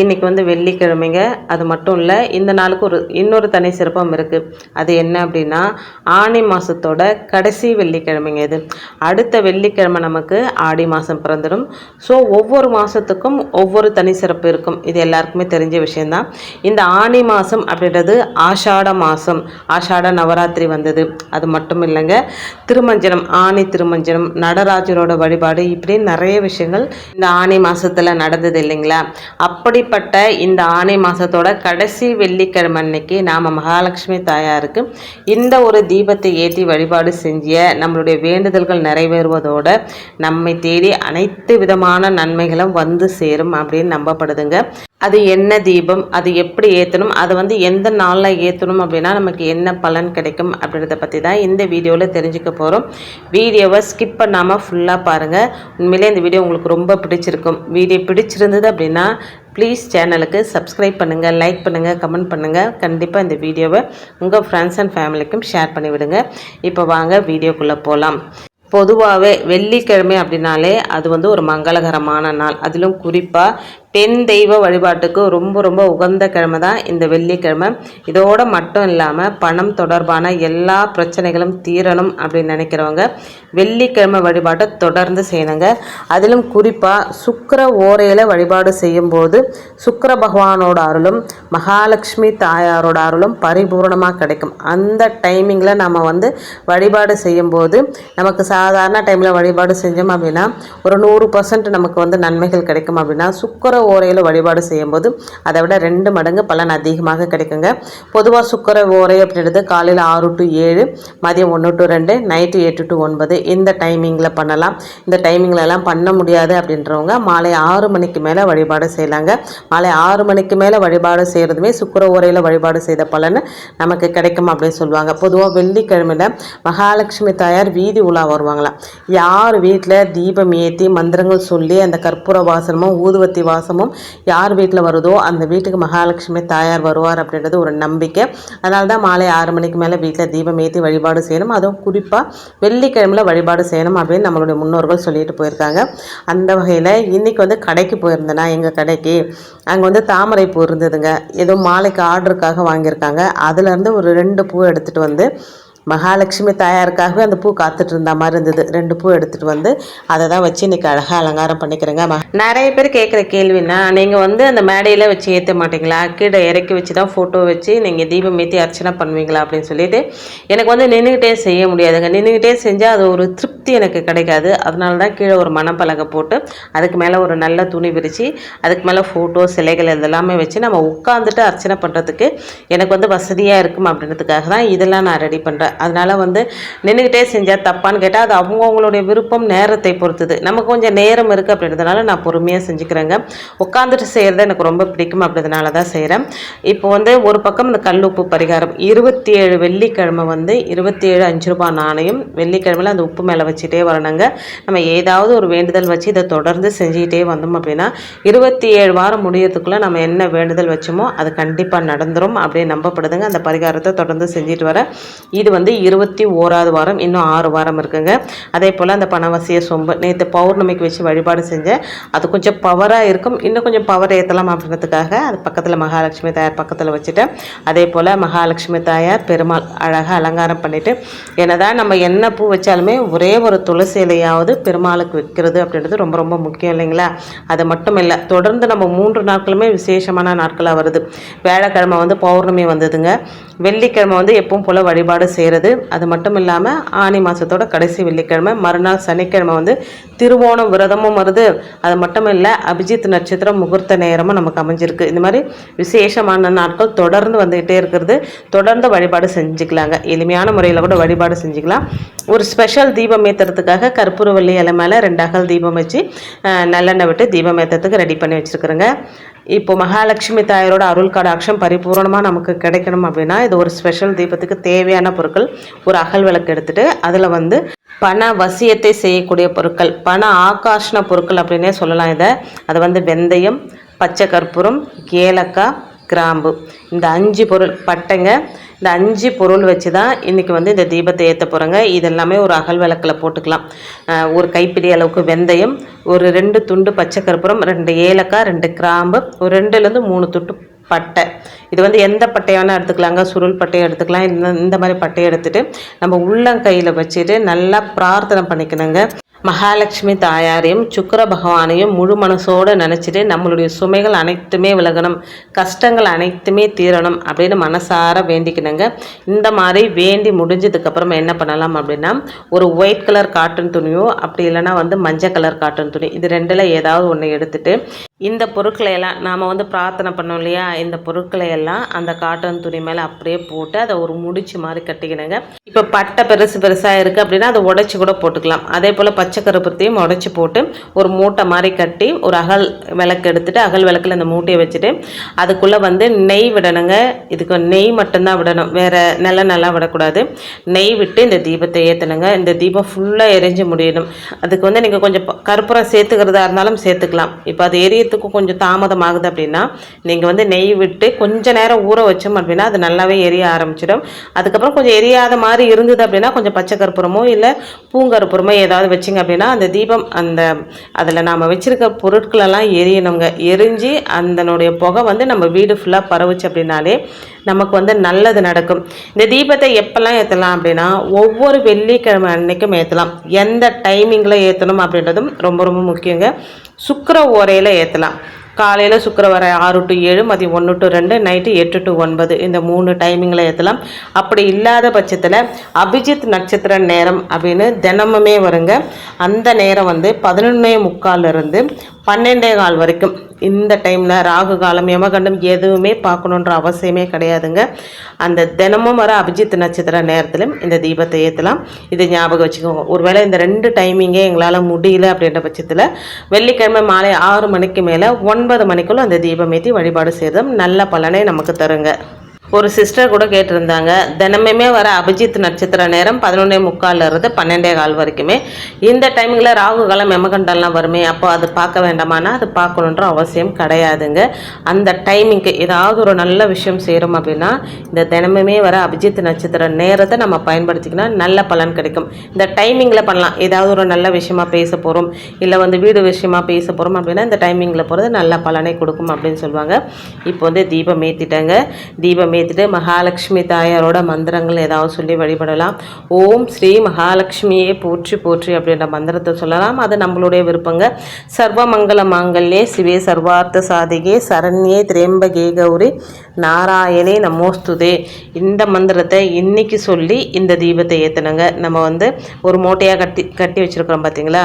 இன்றைக்கி வந்து வெள்ளிக்கிழமைங்க. அது மட்டும் இல்லை இந்த நாளுக்கு ஒரு இன்னொரு தனி சிறப்பம் இருக்குது அது என்ன அப்படின்னா ஆனி மாதத்தோட கடைசி வெள்ளிக்கிழமைங்க இது. அடுத்த வெள்ளிக்கிழமை நமக்கு ஆடி மாதம் பிறந்துடும். ஸோ ஒவ்வொரு மாதத்துக்கும் ஒவ்வொரு தனி சிறப்பு இருக்கும். இது எல்லாருக்குமே தெரிஞ்ச விஷயந்தான் இந்த ஆனி மாதம் அப்படின்றது ஆஷாட மாதம் ஆஷாட நவராத்திரி வந்தது. அது மட்டும் இல்லைங்க. திருமஞ்சனம் ஆணி திருமஞ்சனம் நடராஜரோட வழிபாடு இப்படி நிறைய விஷயங்கள் இந்த ஆணி மாதத்தில் நடந்தது இல்லைங்களா? அப்படி அப்படிப்பட்ட இந்த ஆணை மாதத்தோட கடைசி வெள்ளிக்கிழமை அன்னைக்கு நாம் மகாலட்சுமி தாயாருக்கு இந்த ஒரு தீபத்தை ஏற்றி வழிபாடு செஞ்ச நம்மளுடைய வேண்டுதல்கள் நிறைவேறுவதோடு நம்மை தேடி அனைத்து விதமான நன்மைகளும் வந்து சேரும் அப்படின்னு நம்பப்படுதுங்க. அது என்ன தீபம்? அது எப்படி ஏற்றணும் அது வந்து எந்த நாளில் ஏற்றணும் அப்படின்னா நமக்கு என்ன பலன் கிடைக்கும் அப்படின்றத பற்றி தான் இந்த வீடியோவில் தெரிஞ்சுக்க போகிறோம் வீடியோவை ஸ்கிப் பண்ணாமல் ஃபுல்லாக பாருங்கள் உண்மையிலே இந்த வீடியோ உங்களுக்கு ரொம்ப பிடிச்சிருக்கும். வீடியோ பிடிச்சிருந்தது அப்படின்னா ப்ளீஸ் சேனலுக்கு சப்ஸ்கிரைப் பண்ணுங்கள் லைக் பண்ணுங்கள் கமெண்ட் பண்ணுங்கள் கண்டிப்பாக இந்த வீடியோவை உங்கள் ஃப்ரெண்ட்ஸ் அண்ட் ஃபேமிலிக்கும் ஷேர் பண்ணிவிடுங்க இப்போ வாங்க வீடியோக்குள்ளே போகலாம் பொதுவாகவே வெள்ளிக்கிழமை அப்படின்னாலே அது வந்து ஒரு மங்களகரமான நாள். அதிலும் குறிப்பாக பெண் தெய்வ வழிபாட்டுக்கு ரொம்ப ரொம்ப உகந்த கிழமை தான் இந்த வெள்ளிக்கிழமை. இதோடு மட்டும் இல்லாமல் பணம் தொடர்பான எல்லா பிரச்சனைகளும் தீரணும் அப்படின்னு நினைக்கிறவங்க வெள்ளிக்கிழமை வழிபாட்டை தொடர்ந்து செய்யணுங்க. அதிலும் குறிப்பாக சுக்கர ஓரையில் வழிபாடு செய்யும்போது சுக்கர பகவானோட அருளும் மகாலட்சுமி தாயாரோட அருளும் பரிபூர்ணமாக கிடைக்கும். அந்த டைமிங்கில் நம்ம வந்து வழிபாடு செய்யும்போது நமக்கு சாதாரண டைமில் வழிபாடு செஞ்சோம் அப்படின்னா ஒரு நூறு பர்சன்ட் நமக்கு வந்து நன்மைகள் கிடைக்கும் அப்படின்னா சுக்கர ஓரையில் வழிபாடு செய்யும்போது அதை விட ரெண்டு மடங்கு பலன் அதிகமாக கிடைக்குங்க. பொதுவாக சுக்கர ஓரை அப்படின்றது காலையில் ஆறு டு ஏழு மதியம் ஒன்று டு ரெண்டு நைட்டு எட்டு டு ஒன்பது. இந்த டைமிங்கில் பண்ணலாம். இந்த டைமிங்கில் எல்லாம் பண்ண முடியாது அப்படின்றவங்க மாலை ஆறு மணிக்கு மேலே வழிபாடு செய்யலாங்க. மாலை ஆறு மணிக்கு மேலே வழிபாடு செய்கிறதுமே சுக்கர ஓரையில் வழிபாடு செய்த பலன் நமக்கு கிடைக்கும் அப்படின்னு சொல்லுவாங்க. பொதுவாக வெள்ளிக்கிழமையில் மகாலட்சுமி தாயார் வீதி உலா வருவாங்களாம் யார் வீட்டில் தீபம் ஏற்றி மந்திரங்கள் சொல்லி அந்த கற்பூர வாசனமும் ஊதுவத்தி வாசமும் யார் வீட்டில் வருதோ அந்த வீட்டுக்கு மகாலட்சுமி தாயார் வருவார் அப்படின்றது ஒரு நம்பிக்கை. அதனால தான் மாலை ஆறு மணிக்கு மேலே வீட்டில் தீபம் ஏற்றி வழிபாடு செய்யணும். அதுவும் குறிப்பாக வெள்ளிக்கிழமையில் வழிபாடு செய்யணும் அப்படின்னு நம்மளுடைய முன்னோர்கள் சொல்லிட்டு போயிருக்காங்க. அந்த வகையில் இன்றைக்கி வந்து கடைக்கு போயிருந்தேன்னா எங்கள் கடைக்கு. அங்கே வந்து தாமரை பூ இருந்ததுங்க. ஏதோ மாலைக்கு ஆர்டருக்காக வாங்கியிருக்காங்க. அதுலேருந்து ஒரு ரெண்டு பூ எடுத்துகிட்டு வந்து மகாலட்சுமி தாயாருக்காகவே அந்த பூ காத்துட்டு இருந்த மாதிரி இருந்தது. ரெண்டு பூ எடுத்துகிட்டு வந்து அதை தான் வச்சு இன்னைக்கு அழகாக அலங்காரம் பண்ணிக்கிறேங்க. நிறைய பேர் கேட்குற கேள்வினா நீங்கள் வந்து அந்த மேடையில் வச்சு ஏற்ற மாட்டீங்களா? கீழே இறக்கி வச்சு தான் ஃபோட்டோ வச்சு நீங்கள் தீபம் ஏற்றி அர்ச்சனை பண்ணுவீங்களா அப்படின்னு சொல்லிட்டு எனக்கு வந்து நின்றுக்கிட்டே செய்ய முடியாதுங்க. நின்றுக்கிட்டே செஞ்சால் அது ஒரு திருப்தி எனக்கு கிடைக்காது. அதனால தான் கீழே ஒரு மணப்பலகை போட்டு அதுக்கு மேலே ஒரு நல்ல துணி விரித்து அதுக்கு மேலே ஃபோட்டோ சிலைகள் இதெல்லாமே வச்சு நம்ம உட்காந்துட்டு அர்ச்சனை பண்ணுறதுக்கு எனக்கு வந்து வசதியாக இருக்கும் அப்படின்றதுக்காக தான் இதெல்லாம் நான் ரெடி பண்ணுறேன் அதனால் வந்து நின்றுக்கிட்டே செஞ்சால் தப்பான்னு கேட்டால் அது அவங்கவுங்களுடைய விருப்பம் நேரத்தை பொறுத்தது. நமக்கு கொஞ்சம் நேரம் இருக்குது அப்படின்றதுனால நான் பொறுமையாக செஞ்சுக்கிறேங்க. உட்காந்துட்டு செய்கிறது எனக்கு ரொம்ப பிடிக்கும் அப்படின்றதுனால தான் செய்கிறேன் இப்போ வந்து ஒரு பக்கம் இந்த கல்லுப்பு பரிகாரம். இருபத்தி ஏழு வெள்ளிக்கிழமை வந்து இருபத்தி ஏழு அஞ்சு ரூபாய் நாணயம். வெள்ளிக்கிழமையில் அந்த உப்பு மேலே வச்சுட்டே வரணுங்க. நம்ம ஏதாவது ஒரு வேண்டுதல் வச்சு இதை தொடர்ந்து செஞ்சுக்கிட்டே வந்தோம் அப்படின்னா இருபத்தி ஏழு வாரம் முடியறதுக்குள்ளே நம்ம என்ன வேண்டுதல் வச்சோமோ அது கண்டிப்பாக நடந்துடும் அப்படியே நம்பப்படுதுங்க. அந்த பரிகாரத்தை தொடர்ந்து செஞ்சுட்டு வர இது வந்து வந்து இருபத்தி ஓராவது வாரம் இன்னும் ஆறு வாரம் இருக்குங்க. அதே போல் அந்த பணவசிய சொம்பு நேற்று பௌர்ணமிக்கு வச்சு வழிபாடு செஞ்சேன் அது கொஞ்சம் பவராக இருக்கும். இன்னும் கொஞ்சம் பவர் ஏற்றலாம் அப்படின்றதுக்காக அது பக்கத்தில் மகாலட்சுமி தாயார் பக்கத்தில் வச்சுட்டேன் அதே போல் மகாலட்சுமி தாயார் பெருமாள் அழகாக அலங்காரம் பண்ணிவிட்டு என்னதான் நம்ம என்ன பூ வச்சாலுமே ஒரே ஒரு துளசி இலையாவது பெருமாளுக்கு வைக்கிறது அப்படின்றது ரொம்ப ரொம்ப முக்கியம் இல்லைங்களா? அது மட்டும் இல்லை தொடர்ந்து நம்ம மூன்று நாட்களுமே விசேஷமான நாட்களாக வருது. வேலைக்கிழமை வந்து பௌர்ணமி வந்ததுங்க. வெள்ளிக்கிழமை வந்து எப்பவும் போல் வழிபாடு செய்கிறது அது மட்டும் இல்லாமல் ஆனி மாதத்தோட கடைசி வெள்ளிக்கிழமை மறுநாள் சனிக்கிழமை வந்து திருவோணம் விரதமும் வருது. அது மட்டும் இல்லை அபிஜித் நட்சத்திரம் முகூர்த்த நேரமும் நமக்கு அமைஞ்சிருக்கு. இந்த மாதிரி விசேஷமான நாட்கள் தொடர்ந்து வந்துகிட்டே இருக்கிறது. தொடர்ந்து வழிபாடு செஞ்சுக்கலாங்க. எளிமையான முறையில் கூட வழிபாடு செஞ்சுக்கலாம். ஒரு ஸ்பெஷல் தீபம் ஏற்றுறதுக்காக வெள்ளி இலை மேலே ரெண்டு அகல் தீபம் வச்சு நல்லெண்ணெய் விட்டு தீபம் ஏற்றுறதுக்கு ரெடி பண்ணி வச்சுருக்குறேங்க. இப்போ மகாலட்சுமி தாயாரோட அருள் கடாட்சம் பரிபூர்ணமாக நமக்கு கிடைக்கணும் அப்படின்னா இது ஒரு ஸ்பெஷல் தீபத்துக்கு தேவையான பொருட்கள். ஒரு அகல் விளக்கு எடுத்துகிட்டு அதில் வந்து பண வசியத்தை செய்யக்கூடிய பொருட்கள் பண ஆகாஷ்ண பொருட்கள் அப்படின்னே சொல்லலாம் இதை. அது வந்து வெந்தயம் பச்சை கற்பூரம் ஏலக்காய் கிராம்பு. இந்த அஞ்சு பொருள் பட்டைங்க இந்த அஞ்சு பொருள் வச்சு தான் இன்றைக்கி வந்து இந்த தீபத்தை ஏற்ற போகிறோங்க இதெல்லாமே ஒரு அகல் விளக்கில் போட்டுக்கலாம். ஒரு கைப்பிடி அளவுக்கு வெந்தயம் ஒரு ரெண்டு துண்டு பச்சை கற்பூரம் ரெண்டு ஏலக்காய் ரெண்டு கிராம்பு ஒரு ரெண்டுலேருந்து மூணு துட்டு பட்டை. இது வந்து எந்த பட்டையான எடுத்துக்கலாங்க. சுருள் பட்டையை எடுத்துக்கலாம். இந்த இந்த மாதிரி பட்டையை எடுத்துகிட்டு நம்ம உள்ளங்கையில் வச்சுட்டு நல்லா பிரார்த்தனை பண்ணிக்கணுங்க. மகாலட்சுமி தாயாரையும் சுக்கிர பகவானையும் முழு மனசோடு நினச்சிட்டு நம்மளுடைய சுமைகள் அனைத்துமே விலகணும் கஷ்டங்கள் அனைத்துமே தீரணும் அப்படின்னு மனசார வேண்டிக்கணுங்க. இந்த மாதிரி வேண்டி முடிஞ்சதுக்கப்புறம் என்ன பண்ணலாம் அப்படின்னா ஒரு ஒயிட் கலர் காட்டன் துணியோ அப்படி இல்லைன்னா வந்து மஞ்சள் கலர் காட்டன் துணி இது ரெண்டில் ஏதாவது ஒன்று எடுத்துகிட்டு இந்த பொருட்களை எல்லாம் நாம் வந்து பிரார்த்தனை பண்ணோம் இல்லையா? இந்த பொருட்களை எல்லாம் அந்த காட்டன் துணி மேலே அப்படியே போட்டு அதை ஒரு முடிச்சு மாதிரி கட்டிக்கணுங்க. இப்போ பட்டை பெருசு பெருசாக இருக்குது அப்படின்னா அதை உடச்சி கூட போட்டுக்கலாம். அதே போல் பச்சை கருப்பத்தையும் உடச்சி போட்டு ஒரு மூட்டை மாதிரி கட்டி ஒரு அகல் விளக்கு எடுத்துட்டு அகல் விளக்கில் அந்த மூட்டையை வச்சுட்டு அதுக்குள்ளே வந்து நெய் விடணுங்க. இதுக்கு நெய் மட்டும்தான் விடணும். வேறு நல்லெண்ணெய்லாம் விடக்கூடாது. நெய் விட்டு இந்த தீபத்தை ஏற்றணுங்க இந்த தீபம் ஃபுல்லாக எரிஞ்சு முடியணும். அதுக்கு வந்து நீங்கள் கொஞ்சம் ப- கற்பூரம் சேர்த்துக்கிறதா இருந்தாலும் சேர்த்துக்கலாம். இப்போ அது எரியத்துக்கு கொஞ்சம் தாமதம் ஆகுது அப்படின்னா நீங்கள் வந்து நெய் விட்டு கொஞ்சம் நேரம் ஊற வச்சோம் அப்படின்னா அது நல்லாவே எரிய ஆரம்பிச்சிடும். அதுக்கப்புறம் கொஞ்சம் எரியாத மாதிரி இருந்தது அப்படின்னா கொஞ்சம் பச்சை கற்பூரமோ இல்லை பூங்கற்பூரமோ ஏதாவது வச்சிங்க அப்படின்னா அந்த தீபம் அந்த அதில் நாம் வச்சுருக்க பொருட்களெல்லாம் எரியணுங்க. எரிஞ்சு அதனுடைய புகை வந்து நம்ம வீடு ஃபுல்லாக பரவுச்சு அப்படின்னாலே நமக்கு வந்து நல்லது நடக்கும். இந்த தீபத்தை எப்போல்லாம் ஏற்றலாம் அப்படின்னா ஒவ்வொரு வெள்ளிக்கிழமை அன்னைக்கும் ஏற்றலாம் எந்த டைமிங்கில் ஏற்றணும் அப்படின்றதும் ரொம்ப ரொம்ப முக்கியங்க. சுக்கர ஓரையில் ஏற்றலாம் காலையில் சுக்கிரவார ஆறு டு ஏழு மதியம் ஒன்று டு ரெண்டு நைட்டு எட்டு டு ஒன்பது. இந்த மூணு டைமிங்கில் ஏற்றலாம் அப்படி இல்லாத பட்சத்தில் அபிஜித் நட்சத்திர நேரம் அப்படின்னு தினமுமே வருங்க. அந்த நேரம் வந்து பதினொன்னே முக்கால்ல இருந்து பன்னெண்டே கால் வரைக்கும். இந்த டைமில் ராகு காலம் யமகண்டம் எதுவுமே பார்க்கணுன்ற அவசியமே கிடையாதுங்க. அந்த தினமும் வர அபிஜித் நட்சத்திர நேரத்திலும் இந்த தீபத்தை ஏற்றலாம் இதை ஞாபகம் வச்சுக்கோங்க. ஒருவேளை இந்த ரெண்டு டைமிங்கே எங்களால் முடியல அப்படின்ற பட்சத்தில் வெள்ளிக்கிழமை மாலை ஆறு மணிக்கு மேலே ஒன்பது மணிக்குள்ளே அந்த தீபம் ஏற்றி வழிபாடு செய்கிறதும் நல்ல பலனை நமக்கு தருங்க. ஒரு சிஸ்டர் கூட கேட்டிருந்தாங்க. தினமுமே வர அபிஜித் நட்சத்திர நேரம் பதினொன்னே முக்கால்ல இருந்து பன்னெண்டே கால் வரைக்குமே. இந்த டைமிங்கில் ராகு காலம் எமகண்டம்லாம் வருமே. அப்போ அது பார்க்க வேண்டாமானா அது பார்க்கணுன்ற அவசியம் கிடையாதுங்க. அந்த டைமிங்க்கு ஏதாவது ஒரு நல்ல விஷயம் செய்கிறோம் அப்படின்னா இந்த தினமுமே வர அபிஜித் நட்சத்திர நேரத்தை நம்ம பயன்படுத்திக்கினா நல்ல பலன் கிடைக்கும். இந்த டைமிங்கில் பண்ணலாம். ஏதாவது ஒரு நல்ல விஷயமா பேச போகிறோம் இல்லை வந்து வீடு விஷயமா பேச போகிறோம் அப்படின்னா இந்த டைமிங்கில் போகிறது நல்ல பலனை கொடுக்கும் அப்படின்னு சொல்லுவாங்க. இப்போ வந்து தீபம் ஏற்றிட்டாங்க தீபம் ஏற்றிட்டு மகாலட்சுமி தாயாரோட மந்திரங்கள் ஏதாவது சொல்லி வழிபடலாம். ஓம் ஸ்ரீ மகாலட்சுமியே போற்றி போற்றி அப்படின்ற மந்திரத்தை சொல்லலாம். அது நம்மளுடைய விருப்பங்க. சர்வ மங்கள மாங்கல்யே சிவே சர்வார்த்த சாதிகே சரண்யே திரேம்பகே கௌரி நாராயணே நமோஸ்துதே. இந்த மந்திரத்தை இன்னைக்கு சொல்லி இந்த தீபத்தை ஏற்றணுங்க நம்ம வந்து ஒரு மூட்டையாக கட்டி கட்டி வச்சுருக்கிறோம் பார்த்தீங்களா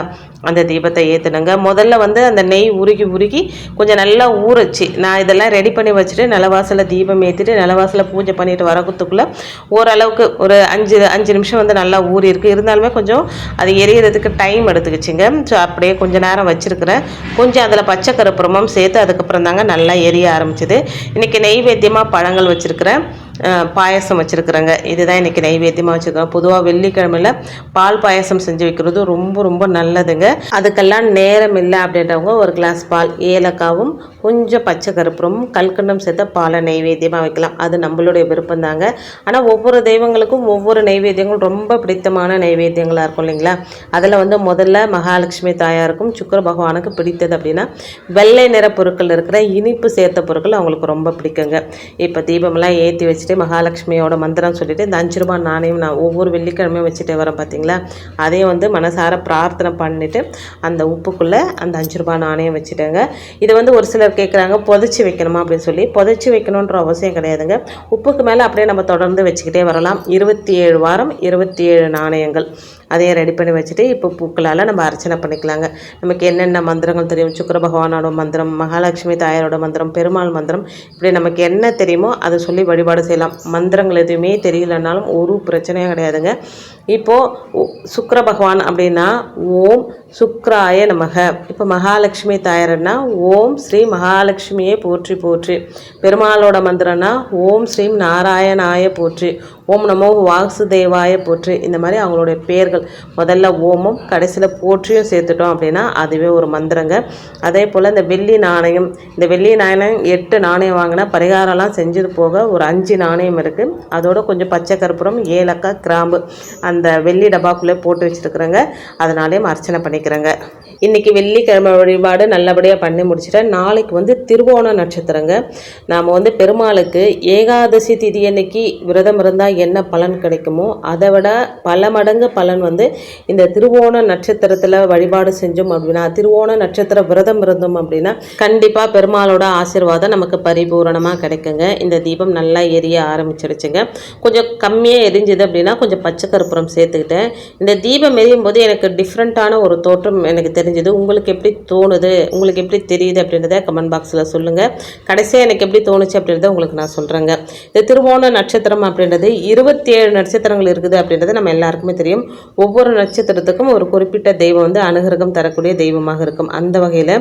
அந்த தீபத்தை ஏற்றணுங்க முதல்ல வந்து அந்த நெய் உருகி உருகி கொஞ்சம் நல்லா ஊறச்சு. நான் இதெல்லாம் ரெடி பண்ணி வச்சுட்டு நிலவாசலில் தீபம் ஏற்றிட்டு வாசலில் பூஜை பண்ணிட்டு வரத்துக்குள்ளே ஓரளவுக்கு ஒரு அஞ்சு அஞ்சு நிமிஷம் வந்து நல்லா ஊறிருக்கு இருந்தாலுமே கொஞ்சம் அது எரியறதுக்கு டைம் எடுத்துக்கிச்சிங்க. ஸோ அப்படியே கொஞ்சம் நேரம் வச்சுருக்கிறேன். கொஞ்சம் அதில் பச்சை கருப்புறமும் சேர்த்து அதுக்கப்புறம் தாங்க நல்லா எரிய ஆரம்பிச்சிது. இன்றைக்கி நெய்வேத்தியமாக பழங்கள் வச்சுருக்கிறேன். பாயசம் பாயாசம் வச்சுருக்குறேங்க. இதுதான் இன்றைக்கி நைவேத்தியமாக வச்சுருக்கோம் பொதுவாக வெள்ளிக்கிழமையில் பால் பாயாசம் செஞ்சு வைக்கிறது ரொம்ப ரொம்ப நல்லதுங்க. அதுக்கெல்லாம் நேரம் இல்லை அப்படின்றவங்க ஒரு கிளாஸ் பால் ஏலக்காவும் கொஞ்சம் பச்சை கருப்புறமும் கல்கண்டம் சேர்த்த பாலை நைவேத்தியமாக வைக்கலாம். அது நம்மளுடைய விருப்பம் தாங்க. ஆனால் ஒவ்வொரு தெய்வங்களுக்கும் ஒவ்வொரு நைவேத்தியங்கள் ரொம்ப பிடித்தமான நைவேத்தியங்களாக இருக்கும் இல்லைங்களா? அதில் வந்து முதல்ல மகாலட்சுமி தாயாருக்கும் சுக்கிர பகவானுக்கு பிடித்தது அப்படின்னா வெள்ளை நிற பொருட்கள் இருக்கிற இனிப்பு சேர்த்த பொருட்கள் அவங்களுக்கு ரொம்ப பிடிக்குங்க. இப்போ தீபமெல்லாம் ஏற்றி வச்சுட்டு மகாலட்சுமியோட மந்திரம் சொல்லிட்டு இந்த அஞ்சு ரூபாய் நாணயம் நான் ஒவ்வொரு வெள்ளிக்கிழமையும் வச்சுட்டு வரேன் பார்த்தீங்களா அதையும் வந்து மனசார பிரார்த்தனை பண்ணிவிட்டு அந்த உப்புக்குள்ளே அந்த அஞ்சு ரூபாய் நாணயம் வச்சுட்டேங்க. இது வந்து ஒரு சிலர் கேட்குறாங்க புதைச்சி வைக்கணுமா அப்படின்னு சொல்லி புதைச்சி வைக்கணுன்ற அவசியம் கிடையாதுங்க. உப்புக்கு மேலே அப்படியே நம்ம தொடர்ந்து வச்சுக்கிட்டே வரலாம். இருபத்தி ஏழு வாரம் இருபத்தி ஏழு நாணயங்கள். அதையும் ரெடி பண்ணி வச்சுட்டு இப்போ பூக்களால் நம்ம அர்ச்சனை பண்ணிக்கலாங்க. நமக்கு என்னென்ன மந்திரங்கள் தெரியும்? சுக்கர பகவானோட மந்திரம் மகாலட்சுமி தாயாரோட மந்திரம் பெருமாள் மந்திரம் இப்படி நமக்கு என்ன தெரியுமோ அதை சொல்லி வழிபாடு செய்யலாம். மந்திரங்கள் எதுவுமே தெரியலனாலும் ஒரு பிரச்சனையும் கிடையாதுங்க. இப்போது சுக்கர பகவான் அப்படின்னா ஓம் சுக்ராய நமக. இப்போ மகாலட்சுமி தாயாரன்னா ஓம் ஸ்ரீ மகாலட்சுமியே போற்றி போற்றி. பெருமாளோட மந்திரம்னா ஓம் ஸ்ரீம் நாராயணாய போற்றி. ஓம் நமோ வாசுதேவாய போற்றி. இந்த மாதிரி அவங்களுடைய பேர்கள் முதல்ல ஓமம் கடைசியில் போற்றியும் சேர்த்துட்டோம் அப்படின்னா அதுவே ஒரு மந்திரங்க. அதே போல் இந்த வெள்ளி நாணயம். இந்த வெள்ளி நாணயம் எட்டு நாணயம் வாங்கினா பரிகாரம்லாம் செஞ்சது போக ஒரு அஞ்சு நாணயம் இருக்குது அதோட கொஞ்சம் பச்சை கற்பூரம் ஏலக்காய் கிராம்பு அந்த வெள்ளி டப்பாக்குள்ளே போட்டு வச்சுருக்குறேங்க. அதனாலேயும் அர்ச்சனை பண்ணிக்கிறேங்க. இன்றைக்கி வெள்ளிக்கிழமை வழிபாடு நல்லபடியாக பண்ணி முடிச்சிட்டேன். நாளைக்கு வந்து திருவோண நட்சத்திரங்க. நாம் வந்து பெருமாளுக்கு ஏகாதசி திதி அன்னைக்கு விரதம் இருந்தால் என்ன பலன் கிடைக்குமோ அதை விட பல மடங்கு பலன் வந்து இந்த திருவோண நட்சத்திரத்தில் வழிபாடு செஞ்சோம் அப்படின்னா திருவோண நட்சத்திர விரதம் இருந்தோம் அப்படின்னா கண்டிப்பாக பெருமாளோட ஆசீர்வாதம் நமக்கு பரிபூரணமாக கிடைக்குங்க. இந்த தீபம் நல்லா எரிய ஆரம்பிச்சிருச்சுங்க கொஞ்சம் கம்மியாக எரிஞ்சுது அப்படின்னா கொஞ்சம் பச்சை கற்பூரம் சேர்த்துக்கிட்டேன். இந்த தீபம் எரியும் போது எனக்கு டிஃப்ரெண்ட்டான ஒரு தோற்றம் எனக்கு தெரிஞ்சு தெரிஞ்சது. உங்களுக்கு எப்படி தோணுது? உங்களுக்கு எப்படி தெரியுது அப்படின்றத கமெண்ட் பாக்ஸில் சொல்லுங்கள் கடைசியாக எனக்கு எப்படி தோணுச்சு அப்படின்றத உங்களுக்கு நான் சொல்கிறேங்க இந்த திருவோண நட்சத்திரம் அப்படின்றது இருபத்தி ஏழு நட்சத்திரங்கள் இருக்குது அப்படின்றது நம்ம எல்லாருக்குமே தெரியும். ஒவ்வொரு நட்சத்திரத்துக்கும் ஒரு குறிப்பிட்ட தெய்வம் வந்து அனுகிரகம் தரக்கூடிய தெய்வமாக இருக்கும். அந்த வகையில்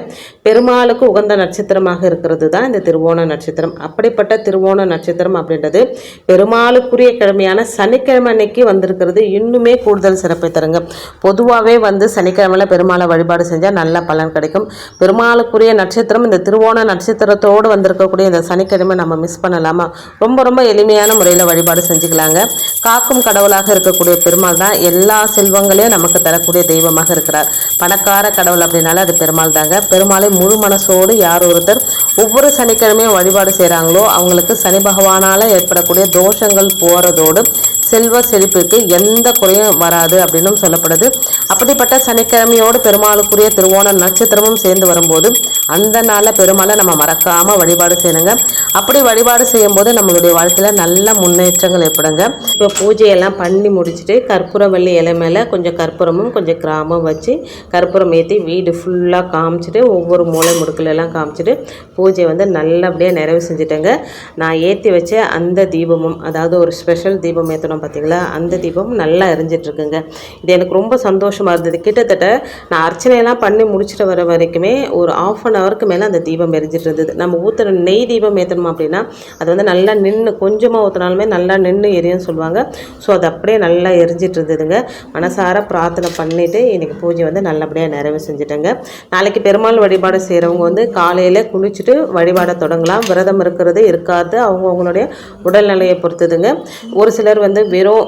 பெருமாளுக்கு உகந்த நட்சத்திரமாக இருக்கிறது தான் இந்த திருவோண நட்சத்திரம். அப்படிப்பட்ட திருவோண நட்சத்திரம் அப்படின்றது பெருமாளுக்குரிய கிழமையான சனிக்கிழமை அன்னைக்கு வந்திருக்கிறது. இன்னுமே கூடுதல் சிறப்பை தருங்க. பொதுவாகவே வந்து சனிக்கிழமையில் பெருமாளை வழிபாடு செஞ்சால் நல்ல பலன் கிடைக்கும். பெருமாளுக்குரிய நட்சத்திரம் இந்த திருவோண நட்சத்திரத்தோடு வந்திருக்கக்கூடிய இந்த சனிக்கிழமை நம்ம மிஸ் பண்ணலாமா? ரொம்ப ரொம்ப எளிமையான முறையில் வழிபாடு செஞ்சுக்கலாங்க. காக்கும் கடவுளாக இருக்கக்கூடிய பெருமாள் தான் எல்லா செல்வங்களையும் நமக்கு தரக்கூடிய தெய்வமாக இருக்கிறார். பணக்கார கடவுள் அப்படின்னால அது பெருமாள் தாங்க. பெருமாளை முழு மனசோடு யார் ஒருத்தர் ஒவ்வொரு சனிக்கிழமையும் வழிபாடு செய்கிறாங்களோ அவங்களுக்கு சனி பகவானால் ஏற்படக்கூடிய தோஷங்கள் போகிறதோடு செல்வ செழிப்புக்கு எந்த குறையும் வராது அப்படின்னும் சொல்லப்படுது. அப்படிப்பட்ட சனிக்கிழமையோடு பெருமாளுக்குரிய திருவோண நட்சத்திரமும் சேர்ந்து வரும்போது அந்த நாளில் பெருமாளை நம்ம மறக்காமல் வழிபாடு செய்யணுங்க. அப்படி வழிபாடு செய்யும்போது நம்மளுடைய வாழ்க்கையில் நல்ல முன்னேற்றங்கள் ஏற்படுங்க. இப்போ பூஜையெல்லாம் பண்ணி முடிச்சுட்டு கற்பூரவள்ளி இலை மேலே கொஞ்சம் கற்பூரமும் கொஞ்சம் கிராமம் வச்சு கற்பூரம் ஏற்றி வீடு ஃபுல்லாக காமிச்சிட்டு ஒவ்வொரு மூளை முடுக்கிலெல்லாம் காமிச்சிட்டு பூஜை வந்து நல்லபடியாக நிறைவு செஞ்சுட்டேங்க. நான் ஏற்றி வச்ச அந்த தீபமும் அதாவது ஒரு ஸ்பெஷல் தீபம் ஏற்றணும் பார்த்தீங்களா? அந்த தீபம் நல்லா எரிஞ்சிட்ருக்குங்க. இது எனக்கு ரொம்ப சந்தோஷமாக இருந்தது. கிட்டத்தட்ட நான் அர்ச்சனையெல்லாம் பண்ணி முடிச்சுட்டு வர வரைக்குமே ஒரு ஆஃப் அன் ஹவருக்கு மேலே அந்த தீபம் எரிஞ்சிட்டு இருந்தது நம்ம ஊற்றுற நெய் தீபம் ஏற்றணும் அப்படின்னா அது வந்து நல்லா நின்று கொஞ்சமாக ஊற்றினாலுமே நல்லா நின்று எரியும்னு சொல்லுவாங்க. ஸோ அது அப்படியே நல்லா எரிஞ்சிட்டு இருந்ததுங்க மனசார பிரார்த்தனை பண்ணிவிட்டு இன்றைக்கி பூஜை வந்து நல்லபடியாக நிறைவு செஞ்சுட்டேங்க. நாளைக்கு பெருமாள் வழிபாடு செய்கிறவங்க வந்து காலையில் குளிச்சுட்டு வழிபாட தொடங்கலாம். விரதம் இருக்கிறது இருக்காது. அவங்கவுங்களுடைய உடல்நிலையை பொறுத்ததுங்க. ஒரு சிலர் வந்து வெறும்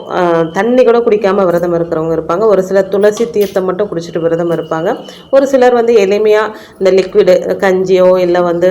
தண்ணி கூட குடிக்காமல் விரதம் இருக்கிறவங்க இருப்பாங்க. ஒரு சிலர் துளசி தீர்த்தம் மட்டும் குடிச்சிட்டு விரதம் இருப்பாங்க. ஒரு சிலர் வந்து எளிமையாக இந்த லிக்விடு கஞ்சியோ இல்லை வந்து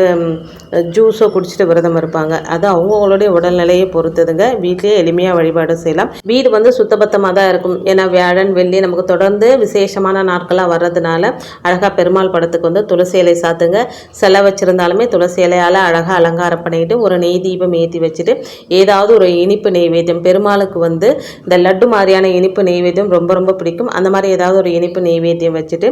ஜூஸோ குடிச்சிட்டு விரதம் இருப்பாங்க. அது அவங்கவுங்களுடைய உடல்நிலையை பொறுத்ததுங்க. வீட்லேயே எளிமையாக வழிபாடு செய்யலாம். வீடு வந்து சுத்தபத்தமாக தான் இருக்கும். ஏன்னா வியாழன் வெள்ளி நமக்கு தொடர்ந்து விசேஷமான நாட்களாக வர்றதுனால அழகாக பெருமாள் படத்துக்கு வந்து துளசி இலை சாத்துங்க. சிலை வச்சுருந்தாலுமே துளசி இலையால் அழகாக அலங்காரம் பண்ணிட்டு ஒரு நெய் தீபம் ஏற்றி வச்சுட்டு ஏதாவது ஒரு இனிப்பு நெய்வேத்தியம் பெருமாளுக்கு வந்து இந்த லட்டு மாதிரியான இனிப்பு நெய்வேத்தியம் ரொம்ப ரொம்ப பிடிக்கும். அந்த மாதிரி ஏதாவது ஒரு இனிப்பு நெய்வேத்தியம் வச்சுட்டு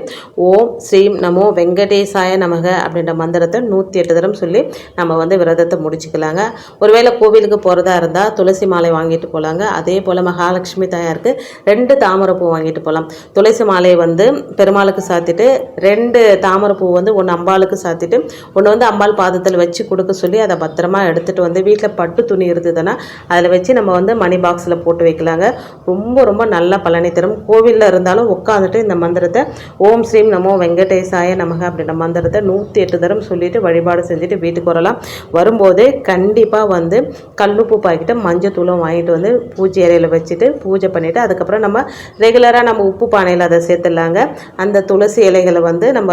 ஓம் ஸ்ரீம் நமோ வெங்கடேசாய நமக அப்படின்ற மந்திரத்தை நூற்றி எட்டு தரம் சொல்லி நம்ம வந்து விரதத்தை முடிச்சுக்கலாங்க. ஒருவேளை கோவிலுக்கு போகிறதா இருந்தால் துளசி மாலை வாங்கிட்டு போகலாங்க அதே போல் மகாலட்சுமி தாயாருக்கு ரெண்டு தாமரைப்பூ வாங்கிட்டு போகலாம் துளசி மாலையை வந்து பெருமாளுக்கு சாத்திட்டு ரெண்டு தாமரைப்பூ வந்து ஒன்று அம்பாளுக்கு சாத்திட்டு ஒன்று வந்து அம்பாள் பாதத்தில் வச்சு கொடுக்க சொல்லி அதை பத்திரமா எடுத்துகிட்டு வந்து வீட்டில் பட்டு துணி இருந்ததுன்னா அதில் வச்சு நம்ம வந்து மணி பாக்ஸில் போட்டு வைக்கலாங்க. ரொம்ப ரொம்ப நல்ல பலனை தரும். கோவிலில் இருந்தாலும் உட்காந்துட்டு இந்த மந்திரத்தை ஓம் ஸ்ரீம் நமோ வெங்கடேசாய நமக அப்படின்ற மந்திரத்தை நூற்றி எட்டு தரம் சொல்லிட்டு வழிபாடு செஞ்சுட்டு வீட்டுக்கு வரலாம். வரும்போது கண்டிப்பாக வந்து கல்லுப்பு பாக்கிட்ட மஞ்சத்தூளும் வாங்கிட்டு வந்து பூஜை அறையில் வச்சுட்டு பூஜை பண்ணிவிட்டு அதுக்கப்புறம் நம்ம ரெகுலராக நம்ம உப்பு பானையில் அதை சேர்த்துடலாங்க. அந்த துளசி இலைகளை வந்து நம்ம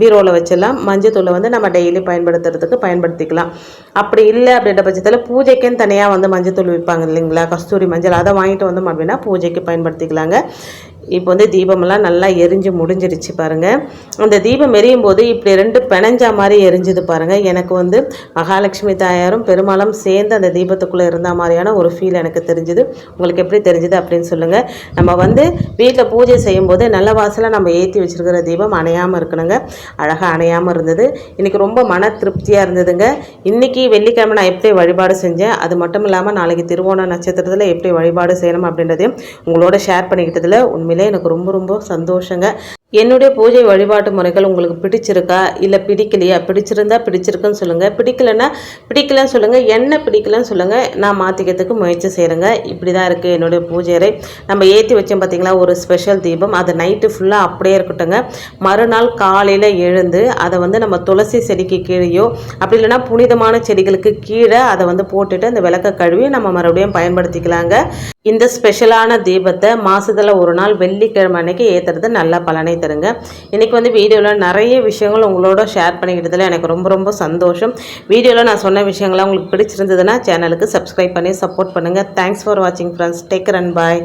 பீரோவில் வச்சிடலாம். மஞ்சத்தூளை வந்து நம்ம டெய்லி பயன்படுத்துறதுக்கு பயன்படுத்திக்கலாம். அப்படி இல்லை அப்படின்ற பட்சத்தில் பூஜைக்குன்னு தனியாக வந்து மஞ்சள் தூள் விற்பாங்க இல்லைங்களா? கஸ்தூரி மஞ்சள் அதை வாங்கிட்டு வந்தோம் அப்படின்னா பூஜைக்கு பயன்படுத்திக்கலாங்க. இப்போ வந்து தீபமெல்லாம் நல்லா எரிஞ்சு முடிஞ்சிருச்சு பாருங்கள் அந்த தீபம் எரியும் போது இப்படி ரெண்டு பிணைஞ்சா மாதிரி எரிஞ்சுது பாருங்கள் எனக்கு வந்து மகாலட்சுமி தாயாரும் பெருமாளும் சேர்ந்து அந்த தீபத்துக்குள்ளே இருந்த மாதிரியான ஒரு ஃபீல் எனக்கு தெரிஞ்சுது. உங்களுக்கு எப்படி தெரிஞ்சுது அப்படின்னு சொல்லுங்கள் நம்ம வந்து வீட்டில் பூஜை செய்யும்போது நல்ல வாசலாக நம்ம ஏற்றி வச்சுருக்கிற தீபம் அணையாமல் இருக்கணுங்க. அழகாக அணையாமல் இருந்தது. இன்றைக்கி ரொம்ப மன திருப்தியாக இருந்ததுங்க. இன்றைக்கி வெள்ளிக்கிழமை நான் எப்படி வழிபாடு செஞ்சேன்? அது மட்டும் இல்லாமல் நாளைக்கு திருவோண நட்சத்திரத்தில் எப்படி வழிபாடு செய்யணும் அப்படின்றதையும் உங்களோட ஷேர் பண்ணிக்கிட்டதில் உண்மையில் எனக்கு ரொம்ப ரொம்ப சந்தோஷங்க. என்னுடைய பூஜை வழிபாட்டு முறைகள் உங்களுக்கு பிடிச்சிருக்கா? இல்லை பிடிக்கலையா? பிடிச்சிருந்தா பிடிச்சிருக்குன்னு சொல்லுங்கள் பிடிக்கலன்னா பிடிக்கலன்னு சொல்லுங்கள் என்ன பிடிக்கலன்னு சொல்லுங்கள் நான் மாற்றிக்கிறதுக்கு முயற்சி செய்கிறேங்க இப்படி தான் இருக்குது என்னுடைய பூஜை அறை. நம்ம ஏற்றி வச்சோம் பார்த்தீங்களா ஒரு ஸ்பெஷல் தீபம். அது நைட்டு ஃபுல்லாக அப்படியே இருக்கட்டுங்க மறுநாள் காலையில் எழுந்து அதை வந்து நம்ம துளசி செடிக்கு கீழேயோ அப்படி இல்லைன்னா புனிதமான செடிகளுக்கு கீழே அதை வந்து போட்டுட்டு அந்த விளக்க கழுவி நம்ம மறுபடியும் பயன்படுத்திக்கலாங்க. இந்த ஸ்பெஷலான தீபத்தை மாதத்தில் ஒரு நாள் வெள்ளிக்கிழமை அன்னைக்கு ஏற்றுறது நல்ல பலனை தருங்க. இன்றைக்கி வந்து வீடியோவில் நிறைய விஷயங்கள் உங்களோட ஷேர் பண்ணிக்கிட்டதில் எனக்கு ரொம்ப ரொம்ப சந்தோஷம். வீடியோவில் நான் சொன்ன விஷயங்கள்லாம் உங்களுக்கு பிடிச்சிருந்ததுன்னா சேனலுக்கு சப்ஸ்கிரைப் பண்ணி சப்போர்ட் பண்ணுங்கள் தேங்க்ஸ் ஃபார் வாட்சிங் ஃப்ரெண்ட்ஸ் டேக் அண்ட் பாய்